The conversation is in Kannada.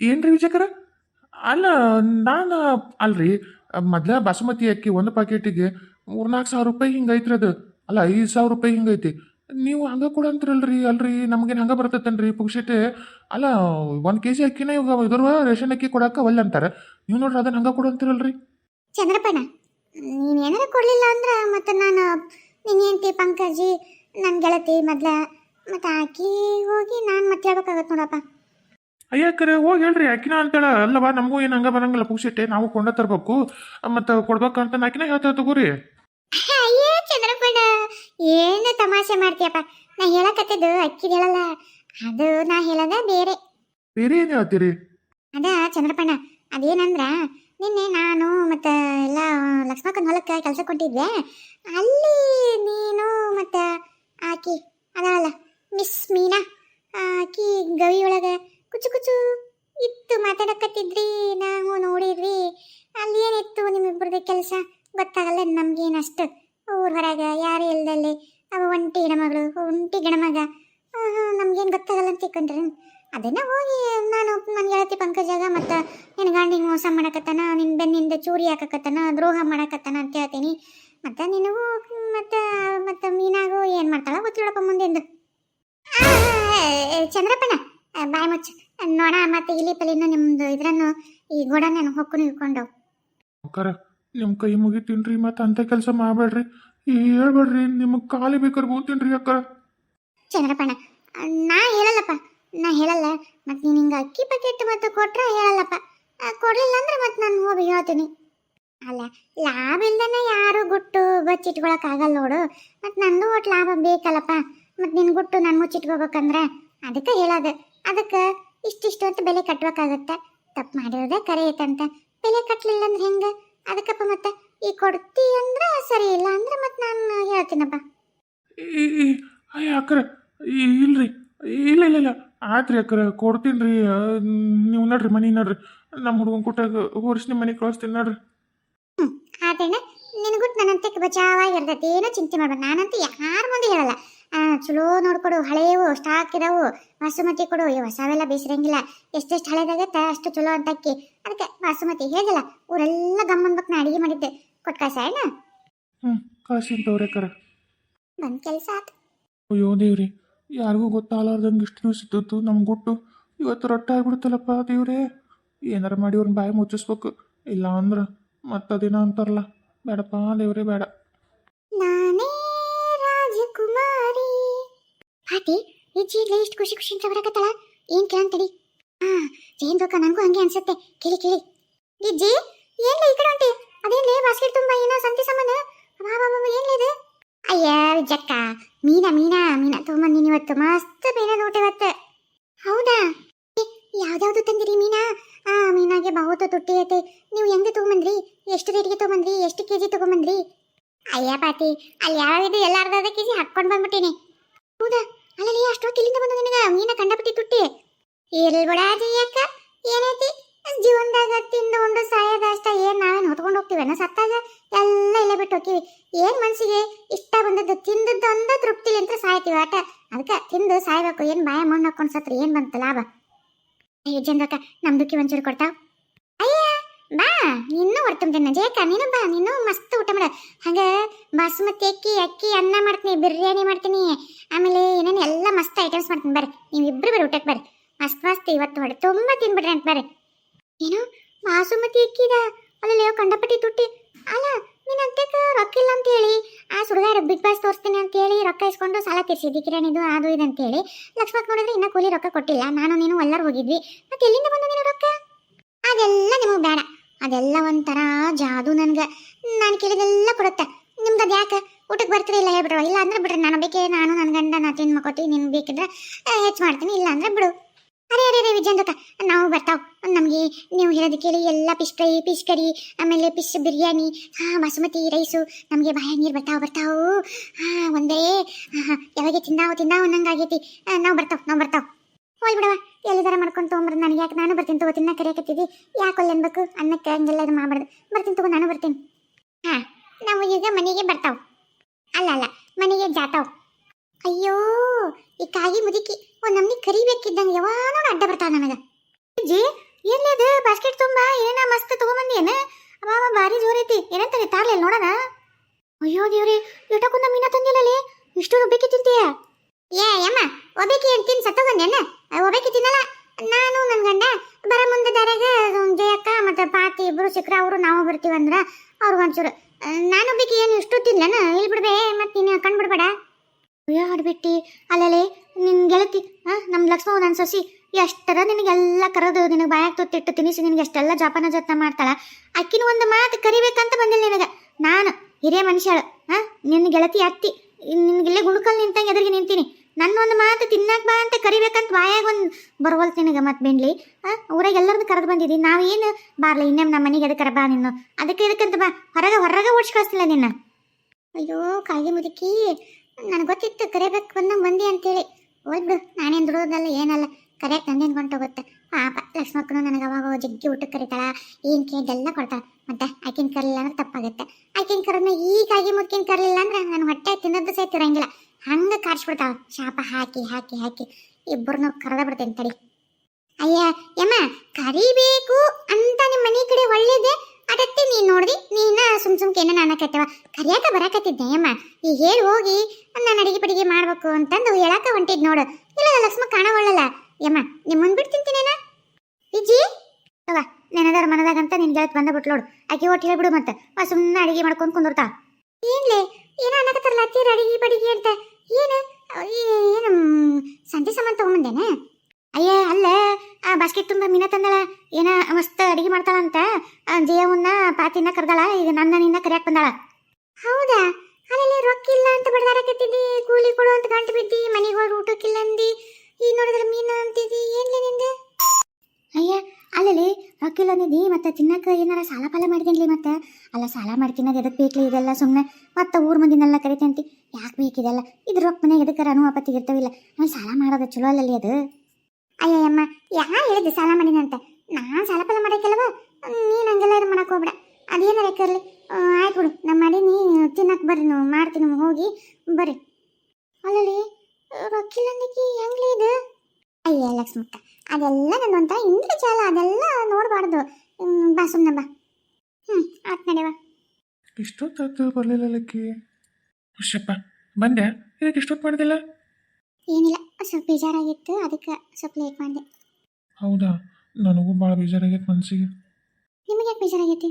ಏನ್ರಿ ವಿಜಯಕರ ಅಲ್ಲ, ನಾನು, ಅಲ್ರಿ, ಮೊದ್ಲ ಬಾಸುಮತಿ ಅಕ್ಕಿ ಒಂದು ಪ್ಯಾಕೆಟಿಗೆ ಮೂರ್ನಾಲ್ಕು ಸಾವಿರ ರೂಪಾಯಿ ಹಿಂಗೈತ್ರಿ ಅದು. ಅಲ್ಲ, ಐದು ಸಾವಿರ ರೂಪಾಯಿ ಹಿಂಗೈತಿ ನೀವು ಹಂಗೆ ಕೂಡ ಅಲ್ರಿ, ನಮಗೇನು ಹಂಗೆ ಬರ್ತೈತೇನ್ರಿ ಪುಕ್ಷಟೆ ಅಲ್ಲ, ಒಂದು ಕೆ ಜಿ ಅಕ್ಕಿನ ಇವಾಗ ಇದ್ರ ರೇಷನ್ ಅಕ್ಕಿ ಕೊಡಕ್ಕೆ ಒಲ್ಲೆ ಅಂತಾರೆ. ನೀವು ನೋಡ್ರಿ ಅದನ್ನ ಹಂಗೆ ಕೂಡ ಅಂತೀರಲ್ರಿ ಚಂದ್ರಪ್ಪಣ್ಣ, ನೀನು ಏನಾರ ಕೊಡಲಿಲ್ಲ ಅಂದ್ರೆ ಮತ್ತೆ ನಾನು ನಿನ್ನ ಹೆಂಡತಿ ಪಂಕಜಿ ನನ್ನ ಗೆಳತಿ ಮೊದ್ಲ, ಮತ್ತೆ ಆಕಿ ಹೋಗಿ ನಾನು ಮತ್ತೆ ಹೇಳ್ಬೇಕಾಗತ್ತೆ ನೋಡಪ್ಪ. ಅಯ್ಯಕ್ಕರೆ ಹೋಗಿ ಹೇಳ್ರಿ. ಅಕ್ಕಿನ ಅಂತೇಳ ಅಲ್ಲವಾ ನಮಗೂ ಏನು ಹಂಗೆ ಬರಂಗಿಲ್ಲ. ಪುಕ್ಷಿಟ್ಟೆ ನಾವು ಕೊಂಡ ತರಬೇಕು. ಮತ್ತು ಕೊಡ್ಬೇಕಂತ ಅಕ್ಕಿನ ಹೇಳ್ತಾ ತಗೋರಿ. ಅಯ್ಯೋ ಚಂದ್ರಪ್ಪಣ್ಣ ಏನು ತಮಾಷೆ ಮಾಡ್ತೀಯಪ್ಪ. ನಾ ಹೇಳಕತ್ತಿದ್ದು ಅಕ್ಕಿ ಹೇಳಲ್ಲ. ಅದು ನಾ ಹೇಳದ ಬೇರೆ. ಬೇರೆ ಏನು ಹೇಳ್ತೀರಿ? ಅದ ಚಂದ್ರಪ್ಪಣ್ಣ ಅದೇನಂದ್ರ ನಿನ್ನೆ ನಾನು ಮತ್ತೆ ಎಲ್ಲ ಲಕ್ಷ್ಮಕ್ಕನ ಹೊಲಕ್ಕೆ ಕೆಲಸ ಕೊಟ್ಟಿದ್ದೆ ಅಲ್ಲಿ ನೀನು ಮತ್ತೆ ಆಕಿ ಅದಲ್ಲ ಮಿಸ್ ಮೀನಾ. ಆಕಿ ಗವಿ ಒಳಗೆ ಕುಚು ಕುಚು ಇತ್ತು ಮಾತಾಡಕತ್ತಿದ್ರಿ ನಾವು ನೋಡಿದ್ವಿ. ಅಲ್ಲಿ ಏನಿತ್ತು ನಿಮ್ಮಿಬ್ಬರದ ಕೆಲಸ? ಗೊತ್ತಾಗಲ್ಲ ನಮ್ಗೇನಷ್ಟು ಊರ ಹೊರಗೆ ಯಾರು ಇಲ್ದಲ್ಲಿ? ಅವ ಒಂಟಿ ಗಿಡಮಗಳು ಒಂಟಿ ಗಣಮಗ. ನಮ್ಗೇನು ಗೊತ್ತಾಗಲ್ಲ ಅಂತ ತಿಳ್ಕೊಂಡ್ರಿ. ಅದನ್ನ ಹೋಗಿ ನಾನು ನನ್ನ ಗೆಳತಿ ಪಂಕಜಾಗ ಮತ್ತು ನಿನ್ನ ಗಂಡಿಗೆ ಮೋಸ ಮಾಡಕತ್ತಾನ ನಿನ್ನ ಬೆನ್ನಿಂದ ಚೂರಿ ಹಾಕಕತ್ತಾನ ದ್ರೋಹ ಮಾಡಕತ್ತಾನ ಅಂತ ಹೇಳ್ತೀನಿ. ಮತ್ತು ನಿನಗೂ ಮತ್ತು ಮತ್ತು ಮೀನಾಗೂ ಏನು ಮಾಡ್ತಾಳ ಗೊತ್ತಿಲ್ಲಪ್ಪ ಚಂದ್ರಪ್ಪಣ್ಣ ಆ, ಬಾಯಿ ಮುಚ್ಚು. ನೋಡ ಮತ್ತೆ ಇಲ್ಲಿ ಪಲಿನ ನಿಮ್ದು ಇದ್ರನ್ನು ಈ ಗೋಡನ ಹೊಕ್ಕು ನಿಲ್ಕೊಂಡು. ಅಕ್ಕಾರ ನಿಮ್ಮ ಕೈ ಮುಗಿತೀನ್ರಿ ಮತ್ತೆ ಅಂತ ಕೆಲಸ ಮಾಡ್ಬೇಡ್ರಿ. ಹೇಳ್ಬೇಡ್ರಿ ನಿಮಗೆ ಖಾಲಿ ಬೇಕಾದ್ರೆ ಬೋತೀನ್ರಿ ಅಕ್ಕರ. ಚಂದ್ರಪ್ಪಣ್ಣ ನಾ ಹೇಳಲ್ಲಪ್ಪ ನಾ ಹೇಳಲ್ಲ. ಮತ್ತು ನೀನು ಹಿಂಗೆ ಅಕ್ಕಿ ಪ್ಯಾಕೆಟ್ ಮತ್ತೆ ಕೊಟ್ರೆ ಹೇಳಲ್ಲಪ್ಪ. ಕೊಡ್ಲಿಲ್ಲ ಅಂದ್ರೆ ಮತ್ತೆ ನಾನು ಹೋಗಿ ಹೇಳ್ತೀನಿ. ಅಲ್ಲ ಲಾಭ ಇಲ್ದನೆ ಯಾರು ಗುಟ್ಟು ಬಚ್ಚಿಟ್ಕೊಳಕ್ಕಾಗಲ್ಲ ನೋಡು. ಮತ್ತು ನಂದು ಒಟ್ಟು ಲಾಭ ಬೇಕಲ್ಲಪ್ಪ. ಮತ್ತು ನಿನ್ನ ಗುಟ್ಟು ನಾನು ಮುಚ್ಚಿಟ್ಕೋಬೇಕಂದ್ರ ಅದಕ್ಕೆ ಹೇಳೋದು. ಅದಕ್ಕೆ ಇಷ್ಟಿಷ್ಟು ಅಂತ ಬೆಲೆ ಕಟ್ಟಬೇಕಾಗತ್ತೆ ತಪ್ಪು ಮಾಡಿರೋದೇ ಕರೆ ಐತಂತ ಬೆಲೆ ಕಟ್ಟಲಿಲ್ಲ ಅಂದ್ರೆ ಹೆಂಗೆ? ಅದಕ್ಕಪ್ಪ ಮತ್ತೆ ಈ ಕೊಡ್ತಿ ಅಂದ್ರೆ ಸರಿ ಇಲ್ಲ ಅಂದ್ರೆ ಮತ್ತೆ ನಾನು ಹೇಳ್ತೀನಪ್ಪ. ಅಯ್ಯ ಅಕ್ಕರ ಇಲ್ರಿ. ಇಲ್ಲ ಇಲ್ಲ ಇಲ್ಲ. ಆತ್ರಿ ಅಕ್ಕರ ಕೊಡ್ತೀನಿ ರೀ. ನೀವು ನೋಡ್ರಿ ಮನೆ ನೋಡ್ರಿ. ನಮ್ಮ ಹುಡುಗನ ಕೊಟ್ಟಾಗ ಹೋರಿಸಿ ನಿಮ್ಮ ಮನೆಗೆ ಕಳಿಸ್ತೀನಿ ನಡ್ರಿ. ಆದ್ರೆ ನಿನಗುಟ್ಟು ನನ್ನಂತೆ ಬಚಾವಾಗಿರ್ತೈತಿ ಏನೋ ಚಿಂತೆ ಮಾಡ್ಬೇಡ. ನಾನಂತೂ ಯಾರ ಮುಂದೆ ಹೇಳಲ್ಲ. ಚಲೋ ನೋಡ್ಕೊಡು ಹಳೆಯವು ಸ್ಟಾಕ್ ಇದಾವು ಬಾಸುಮತಿ ಕೊಡು. ಈ ಹೊಸವೆಲ್ಲ ಬೇಸಿರಂಗಿಲ್ಲ. ಎಷ್ಟೆಷ್ಟು ಹಳೇದಾಗತ್ತ ಅಷ್ಟು ಚಲೋ ಅಂತ ಅಕ್ಕಿ ಅದಕ್ಕೆ ಬಾಸುಮತಿ ಹೇಳಿಲ್ಲ ಊರೆಲ್ಲ ಗಮ್ಮನ್ಬೇಕು ನಾ ಅಡಿಗೆ ಮಾಡಿದ್ದೆ. ಕೊಟ್ಟು ಕಳ್ಸ ಏನ ಹ್ಞೂ ಕಳಿಸ್ತೀನಿ ತಗೋರಿ ಕರ. ಬಂದ್ ಕೆಲಸ ಆತು. ಅಯ್ಯೋ ದೇವ್ರಿ ಯಾರಿಗೂ ಗೊತ್ತಾಗಲಾರ್ದಂಗೆ ಇಷ್ಟು ದಿವಸ ಇದ್ದದ್ದು ನಮ್ಗೆ ಗುಟ್ಟು. ಇವತ್ತು ರೊಟ್ಟ ಆಗ್ಬಿಡುತ್ತಲ್ಲಪ್ಪ ದೇವ್ರೇ. ಏನಾರ ಮಾಡಿ ಅವ್ರನ್ನ ಬಾಯಿ ಮುಚ್ಚಿಸ್ಬೇಕು. ಇಲ್ಲ ಅಂದ್ರೆ ಮತ್ತೆ ದಿನ ಅಂತಾರಲ್ಲ. ಬೇಡಪ್ಪ ದೇವ್ರೇ ಬೇಡ. ಪಾಟಿ ಈ ಜೀರ್ಲೆ ಇಷ್ಟು ಖುಷಿ ಖುಷಿ ಅಂತ ಬರಕತ್ತಳ ಏನ್ ಕೇಳಂತಡಿ ಹಾ ಜೇನ್ ದೋಕ ನನಗೂ ಹಂಗೆ ಅನ್ಸುತ್ತೆ. ಕೇಳಿ ಕೇಳಿ. ಗಿಜ್ಜಿ ಏನ್ ಈ ಕಡೆ ಹೊಂಟಿ ಅದೇನ್ಲೇ ಬಾಸ್ಕೆಟ್ ತುಂಬಾ ಏನೋ ಸಂತಿ ಸಾಮಾನ? ಬಾ ಬಾ ವಾ ಏನ್ಲೇ ಇದು? ಅಯ್ಯ ಮೀನಾ ಮೀನಾ ಮೀನಾ ತೊಗೊಂಬಂದಿನಿ ಇವತ್ತು ಮಸ್ತ್ ಬೇರೆ ನೋಟ ಇವತ್ತು. ಹೌದಾ? ಏ, ಯಾವ್ದ್ಯಾವ್ದು ತಂದಿರಿ ಮೀನಾ? ಆ ಮೀನಾಗೆ ಬಹುತ ತುಟ್ಟಿ ಐತೆ. ನೀವು ಹೆಂಗೆ ತಗೊಂಬಂದ್ರಿ? ಎಷ್ಟು ರೇಟ್ಗೆ ತಗೊಂಬಂದ್ರಿ? ಎಷ್ಟು ಕೆ ಜಿ ತಗೊಂಬಂದ್ರಿ? ಅಯ್ಯ ಪಾತಿ ಅಲ್ಲಿ ಯಾವ್ದು ಎಲ್ಲಾರ್ದ ಕೆ ಜಿ ಹಾಕೊಂಡು ಬಂದ್ಬಿಟ್ಟಿನಿ. ಅಲ್ಲಲ್ಲಿ ಬಂದು ನಿನಗ? ಮೀನ ಕಂಡಪಟ್ಟಿ ತುಟ್ಟಿ? ಇರ್ಲಿ ಬಿಡ ಅಕ್ಕ. ಏನೈತಿ? ಜೀವನದಾಗ ತಿಂದು ಉಂಡು ಸಾಯೋದ ಅಷ್ಟ ಏನ್ ನಾವೇನ್ ಹೊತ್ಕೊಂಡು ಹೋಗ್ತೀವೇನ? ಸತ್ತಾಗ ಎಲ್ಲ ಇಲ್ಲ ಬಿಟ್ಟು ಹೋಗ್ತೀವಿ ಏನ್ ಮನ್ಸಿಗೆ ಇಷ್ಟ ಬಂದದ್ದು? ತಿಂದದ್ದು ಅಂದ ತೃಪ್ತಿ ಅಂತ ಸಾಯ್ತೀವಿ ಆಟ. ಅದಕ್ಕೆ ತಿಂದು ಸಾಯ್ಬೇಕು. ಏನ್ ಬಾಯ ಮಣ್ಣು ಹಾಕೊಂಡು ಸತ್ರ ಏನ್ ಬಂತ ಲಾಭ? ಅಯ್ಯೋ ಜನ್ರಕ್ಕ ನಮ್ದಕ್ಕೆ ಒಂಚೂರು ಕೊಡ್ತಾವ್. ಅಯ್ಯ, ಬಾ. ನಿನ್ನೂ ಹೊರ್ತುಂತೇನೆ ಜಯಕ್ಕ ನೀನು ಬಾ. ನೀನು ಮಸ್ತ್ ಊಟ ಮಾಡ. ಹಂಗ ಬಾಸುಮತಿ ಅಕ್ಕಿ ಅಕ್ಕಿ, ಅನ್ನ ಮಾಡ್ತೀನಿ, ಬಿರಿಯಾನಿ ಮಾಡ್ತೀನಿ. ಐಟಮ್ಸ್ ಮಾಡ್ತೀನಿ ಬರ್ರಿ. ನೀವು ಇಬ್ರು ಬರ್ರಿ ಊಟಕ್ಕೆ ಬರ್ರಿ. ಮಸ್ತ್ ಮಸ್ತ್ ಇವತ್ತು ಹೊಡೆ ತುಂಬ ತಿನ್ಬಿಡ್ರಿ ಅಂತ ಬರ್ರಿ. ಏನು ಮಾಸುಮತಿ ಅಕ್ಕಿದ ಅಲ್ಲೇ ಕಂಡಪಟ್ಟಿ ತುಟ್ಟಿ. ಅಲ್ಲ ನೀನು ಅತ್ತೆಕ ರೊಕ್ಕ ಇಲ್ಲ ಅಂತ ಹೇಳಿ ಆ ಸುಡುಗಾರ ಬಿಗ್ ಬಾಸ್ ತೋರಿಸ್ತೀನಿ ಅಂತ ಹೇಳಿ ರೊಕ್ಕ ಇಸ್ಕೊಂಡು ಸಾಲ ತೀರಿಸಿದ್ದಿ ಕಿರಣ್ ಇದು ಅದು ಇದು ಅಂತ ಹೇಳಿ ಲಕ್ಷ್ಮಕ್ ನೋಡಿದ್ರೆ ಇನ್ನೂ ಕೂಲಿ ರೊಕ್ಕ ಕೊಟ್ಟಿಲ್ಲ. ನಾನು, ನೀನು ಎಲ್ಲರೂ ಹೋಗಿದ್ವಿ. ಮತ್ತೆ ಎಲ್ಲಿಂದ ಬಂದು ನೀನು ರೊಕ್ಕ? ಅದೆಲ್ಲ ನಿಮಗೆ ಬೇಡ. ಅದೆಲ್ಲ ಒಂಥರ ಜಾದು ನನ್ಗೆ. ನಾನು ಕೇಳಿದೆಲ್ಲ ಕೊಡುತ್ತೆ. ನಿಮ್ದು ಅದು ಯಾಕೆ? ಊಟಕ್ಕೆ ಬರ್ತೀರಿ ಇಲ್ಲ ಹೇಳ್ಬಿಡ್ರು. ಇಲ್ಲ ಅಂದ್ರೆ ಬಿಡ್ರಿ, ನಾನು ಬೇಕೇ, ನಾನು ನನ್ನ ಗಂಡ, ನಾ ತಿನ್ ಮಕ್ಕೋತೀವಿ ನಿಮ್ಗೆ ಬೇಕಿದ್ರೆ ಹೆಚ್ಚು ಮಾಡ್ತೀನಿ. ಇಲ್ಲ ಅಂದ್ರೆ ಬಿಡು. ಅರೆ ಅರೆ ಅರೆ ನಾವು ಬರ್ತಾವ್. ನಮಗೆ ನೀವು ಹೇಳೋದು ಕೇಳಿ, ಎಲ್ಲ ಪಿಶ್ ಫ್ರೈ ಪಿಶ್ ಕರಿ, ಆಮೇಲೆ ಫಿಶ್ ಬಿರಿಯಾನಿ, ಹಾ, ಬಾಸುಮತಿ ರೈಸು, ನಮಗೆ ಬಾಯ ನೀರು ಬರ್ತಾವ, ಬರ್ತಾವು. ಹಾಂ, ಒಂದೇ, ಹಾ ಯಾವಾಗ ತಿಂದಾವು ತಿಂದಾವು ಅನ್ನಂಗೆ ಆಗೈತಿ. ನಾವು ಬರ್ತಾವ ನಾವು ಬರ್ತಾವ. ಹೋಯ್ ಬಿಡವ ಎಲ್ಲಿದಾರ ಮಾಡ್ಕೊಂಡು ತೊಗೊಂಬರ್ದು ನನಗೆ ಯಾಕೆ ನಾನು ಬರ್ತೀನಿ ತಗೋ ತಿನ್ನ ಕರಿಯಾಕತ್ತಿದ್ದಿ? ಯಾಕೆ ಅಲ್ಲಿ ಅನ್ಬೇಕು ಅನ್ನಕ್ಕೆ ಹಂಗೆಲ್ಲ ಇದು ಮಾಡ್ಬಾರ್ದು. ಬರ್ತೀನಿ ತಗೋ, ನಾನು ಬರ್ತೀನಿ. ಹಾಂ. ನಾವು ಈಗ ಮನೆಗೆ ಬರ್ತಾವ್. ಅಲ್ಲ ಅಲ್ಲ ಮನೆಗೆ ಜಾತಾವ್. ಅಯ್ಯೋ ಈ ಕಾಗಿ ಮುದುಕಿ ಒಂದ್ ನಮ್ನಿ ಕರಿಬೇಕಿದ್ದಂಗೆ ಯಾವಾಗ ಅಡ್ಡ ಬರ್ತಾವ ನನಗೆ. ಅಜ್ಜಿ ಎಲ್ಲಿ ಬಾಸ್ಕೆಟ್ ತುಂಬಾ ಏನ ಮಸ್ತ್ ತಗೊಂಬಂದಿಯೇನ? ಅವ ಭಾರಿ ಜೋರ್ ಐತಿ. ಏನಂತಾರೆ ತಾರ್ಲಿ ನೋಡೋಣ. ಅಯ್ಯೋ ದೇವ್ರಿ ಎಟಕೊಂದ ಮೀನ ತಂದಿಲ್ಲಲ್ಲಿ ಇಷ್ಟು ಒಬ್ಬಕ್ಕೆ ತಿಂತೀಯ? ಏ ಯಮ್ಮ ಒಬ್ಬಕ್ಕೆ ಏನ್ ತಿನ್ ಸತ್ತೋಗಂದೇನ ಒಬ್ಬಕ್ಕೆ ತಿನ್ನಲ್ಲ. ನಾನು ನನ್ನ ಗಂಡ ಬರ ಮುಂದೆ ದಾರ್ಯಾಗ ಜಯಕ್ಕ ಮತ್ತೆ ಪಾತಿ ಇಬ್ರು ಸಿಕ್ರ ಅವರು ನಾವು ಬರ್ತೀವಂದ್ರ ಅವ್ರಿಗೆ ಒಂಚೂರು ಆ, ನಾನೊಬ್ಬಕ್ಕೆ ಏನು ಇಷ್ಟು ತಿನ್ಲನ ಇಲ್ಲಿ ಬಿಡ್ಬೇ ಮತ್ತೆ ನೀನು ಕಣ್ ಬಿಡ್ಬೇಡ. ಅಯ್ಯೋ, ಆಡ್ಬಿಟ್ಟಿ. ಅಲ್ಲಲೇ, ನಿನ್ ಗೆಳತಿ ಹಾಂ ನಮ್ಮ ಲಕ್ಷ್ಮವ್ವ ನನ್ನ ಸೊಸಿ, ಎಷ್ಟರ ನಿನಗೆಲ್ಲ ಕರೆದು ನಿನಗೆ ಬಾಯಾಗ ತೊತ್ತಿಟ್ಟು ತಿನಿಸಿ ನಿನಗೆ ಎಷ್ಟೆಲ್ಲ ಜಪಾನ ಜತ್ನ ಮಾಡ್ತಾಳ. ಅಕ್ಕಿನ ಒಂದು ಮಾತು ಕರಿಬೇಕಂತ ಬಂದಿಲ್ಲ ನಿನಗೆ. ನಾನು ಹಿರಿಯ ಮನುಷ್ಯಳು ಹಾಂ ನಿನ್ನ ಗೆಳತಿ ಅತ್ತಿ, ನಿನಗಿಲ್ಲೇ ಗುಣಕಲ್ ನಿಂತಂಗೆ ಎದುರಿಗೆ ನಿಂತೀನಿ. ನನ್ನ ಒಂದು ಮಾತು ತಿನ್ನಕ್ ಬಾ ಅಂತ ಕರಿಬೇಕಂತ ಬಾಯಾಗ ಒಂದು ಬರವಲ್ತು ನಿನಗೆ ಮತ್ತೆ ಬೆಂಡ್ಲಿ. ಊರಾಗ ಎಲ್ಲರದ್ದು ಕರೆದು ಬಂದಿದ್ದೀನಿ ನಾವೇನು ಬಾರ್ಲಿ ಇನ್ನೊಮ್ಮೆ ನಮ್ಮ ಮನೆಗೆ ಅದಕ್ಕೆ ಬಾ ನೀನು. ಅದಕ್ಕೆ ಇದಕ್ಕಂತ ಬಾ. ಹೊರಗೆ ಹೊರಗೆ ಓಡಿಸಿ ಕಳಿಸ್ತಿಲ್ಲ ನಿನ್ನ. ಅಯ್ಯೋ ಕಾಯಿ ಮುದುಕಿ. ನನಗೆ ಗೊತ್ತಿತ್ತು ಕರಿಬೇಕು ಬಂದಂಗೆ ಬಂದಿ ಅಂತೇಳಿ. ಹೋಗ್ಬಿಡು ನಾನೇನು ದುಡೋದಲ್ಲ ಏನಲ್ಲ. ಕರೆಕ್ಟ್ ನಂದೇನು ಹೊಂಟೋಗುತ್ತೆ ಪಾಪ, ಲಕ್ಷ್ಮಕ್ಕನು ನನಗೆ ಅವಾಗ ಜಗ್ಗಿ ಊಟಕ್ಕೆ ಕರಿತಾಳ. ಏನು ಕೇಳ್ದೆಲ್ಲ ಕೊಡ್ತಾಳೆ. ಮತ್ತೆ ಆಕಿನ ಕರಲಿಲ್ಲ ಅಂದ್ರೆ ತಪ್ಪಾಗುತ್ತೆ. ಆಕಿನ ಕರನ್ನ ಈ ಕಾಗಿ ಮುದ್ಕಿನ ಕರಲಿಲ್ಲ ಅಂದ್ರೆ ನಾನು ಹೊಟ್ಟೆ ತಿನ್ನೋದು ಸಹಿತ ಕಾರ್ಸ್ಬಿಡ್ತಾಳ ಶಾಪ ಹಾಕಿ ಹಾಕಿ ಹಾಕಿ. ಇಬ್ಬರನ್ನು ಕರೆದ ಬಿಡ್ತೇನೆ ತಡಿ. ಅಯ್ಯ, ಯಮ್ಮ, ಕರಿಬೇಕು ಅಂತ ನಿಮ್ಮ ಮನೆ ಕಡೆ ಒಳ್ಳೇದೆ? ಅದಕ್ಕೆ ನೀನ್ ನೋಡ್ದಿ, ನೀನ ಸುಮ್ ಸುಮ್ಕೆ ಏನ ಅನ್ನಕತ್ತವ ಕರಿಯಾಕ ಬರಾಕತ್ತಿದ್ದೆ, ಯಮ್ಮ. ಈ ಹೇಳಿ ಹೋಗಿ ನಾನು ಅಡಿಗೆ ಪಡಿಗೆ ಮಾಡ್ಬೇಕು ಅಂತಂದು ಹೇಳಾಕ ಹೊಂಟಿದ್ ನೋಡು. ಇಲ್ಲ ಲಕ್ಷ್ಮ ಕಾಣವಳ್ಳಲ್ಲ ಯಮ್ಮ, ನಿಮ್ ಮುಂದೆ ತಿಂತೀನೇನ? ಇಜ್ಜಿ ಅವ ನೆನದಾರ ಮನದಾಗಂತ ನಿನ್ ಗೆಳತ್ ಬಂದ ನೋಡು. ಆಕೆ ಒಟ್ಟು ಹೇಳ್ಬಿಡು ಮತ್ತೆ. ಸುಮ್ಮನೆ ಅಡಿಗೆ ಮಾಡ್ಕೊಂಡ್ ಕುಂದಿರ್ತಾ ಏನ್ಲೇ, ಏನೋ ಅನ್ನಕತ್ತಾರಲ್ಲ ಅತ್ತೀರ ಅಡಿಗೆ ಪಡಿಗೆ ಅಂತ. ಏನು? ಏನು ಸಂತೆ ಸಾಮಾನು ತಗೊಂಬಂದೇನ? ಅಯ್ಯ, ಅಲ್ಲ, ಆ ಬಾಸ್ಕೆಟ್ ತುಂಬ ಮೀನ ತಂದಳ. ಏನ, ಮಸ್ತ್ ಅಡಿಗೆ ಮಾಡ್ತಾಳಂತ ಜಯವನ್ನ ಪಾತಿನ ಕರ್ದಳ. ಈಗ ನನ್ನ ನಿನ್ನ ಕರಿಯಾಕ್ ಬಂದಾಳ. ಹೌದಾ? ಅಲ್ಲಿ ರೊಕ್ಕ ಇಲ್ಲ ಅಂತ ಬಡದಾರಕತ್ತಿದ್ದಿ ಕೂಲಿ ಕೊಡು ಅಂತ ಗಂಟು ಬಿದ್ದಿ. ಮನೆಗೆ ಹೋಗಿ ಊಟಕ್ಕಿಲ್ಲ ಅಂದಿ. ಈಗ ನೋಡಿದ್ರೆ ಮೀನು ಅಂತಿದ್ದಿ. ಏನ್ಲಿ ನಿಂದು? ಅಯ್ಯ ಅಲ್ಲಲ್ಲಿ ರೊಕ್ಕ ಅಂದಿದ್ದಿ ಮತ್ತೆ ತಿನ್ನಕ್ಕೆ ಏನಾರ ಸಾಲ ಪಾಲ ಮಾಡಿದೇನ್ಲಿ ಮತ್ತೆ? ಅಲ್ಲ, ಸಾಲ ಮಾಡಿ ತಿನ್ನೋದು ಎದಕ್ಕೆ ಬೇಕಲಿ ಇದೆಲ್ಲ ಸುಮ್ಮನೆ ಮತ್ತೆ ಊರ್ ಮಂದಿನೆಲ್ಲ ಕರಿತಂತಿ, ಯಾಕೆ ಬೇಕಿದೆಲ್ಲ ಇದು ರೊಕ್ಕ ಮನೆಗೆ ಎದಕ್ಕಾರ ಅನುವಾಪತ್ತಿಗೆ ಇರ್ತವಿಲ್ಲ. ನಾನು ಸಾಲ ಮಾಡೋದು ಚಲೋ ಅಲ್ಲಲ್ಲಿ ಅದು. ಅಯ್ಯಯ್ಯಮ್ಮ ಯಾ ಹೇಳಿದ್ದು ಸಾಲ ಮಾಡಿನ ಅಂತ? ನಾನು ಸಾಲ ಪಾಲ ಮಾಡಕ್ಕೆಲ್ಲವ? ನೀನು ಹಂಗೆಲ್ಲ ಇದು ಮಾಡಕ್ಕೆ ಹೋಗ್ಬೇಡ. ಅದೇನಾರ ಕರ್ಲಿ? ಆಯ್ತು ಬಿಡು. ನಮ್ಮ ಮಾಡೀನಿ ತಿನ್ನಕ್ ಬರ್ರಿ, ನಾವು ಮಾಡ್ತೀನಿ ಹೋಗಿ ಬರ್ರಿ. ಅಲ್ಲಲ್ಲಿ ರೊಕ್ಕಿಲ್ಲ ಹೆಂಗ್ಲಿ ಇದು? ಅಯ್ಯ, ಲಕ್ಷ್ಮಕ್ಕ. ಅದೆಲ್ಲ ನನ್ನಂತ ಇಂದ್ರ ಜಾಲ ಅದೆಲ್ಲ ನೋಡಬಾರ್ದು. ಬಾ ಸುಮ್ಮನೆ ಬಾ. ಹ್ಞೂ ಆತ್ ನಡೆವ ಇಷ್ಟೊತ್ತಾಗ್ತು ಬರಲಿಲ್ಲ ಲಕ್ಕಿ. ಹುಷಪ್ಪ ಬಂದೆ. ಇದಕ್ಕೆ ಇಷ್ಟೊತ್ತು ಮಾಡಿದಿಲ್ಲ ಏನಿಲ್ಲ ಸ್ವಲ್ಪ ಬೇಜಾರಾಗಿತ್ತು ಅದಕ್ಕೆ ಸ್ವಲ್ಪ ಲೇಟ್ ಮಾಡಿದೆ. ಹೌದಾ? ನನಗೂ ಭಾಳ ಬೇಜಾರಾಗೈತೆ ಮನಸ್ಸಿಗೆ ನಿಮಗೆ ಯಾಕೆ ಬೇಜಾರಾಗೈತಿ?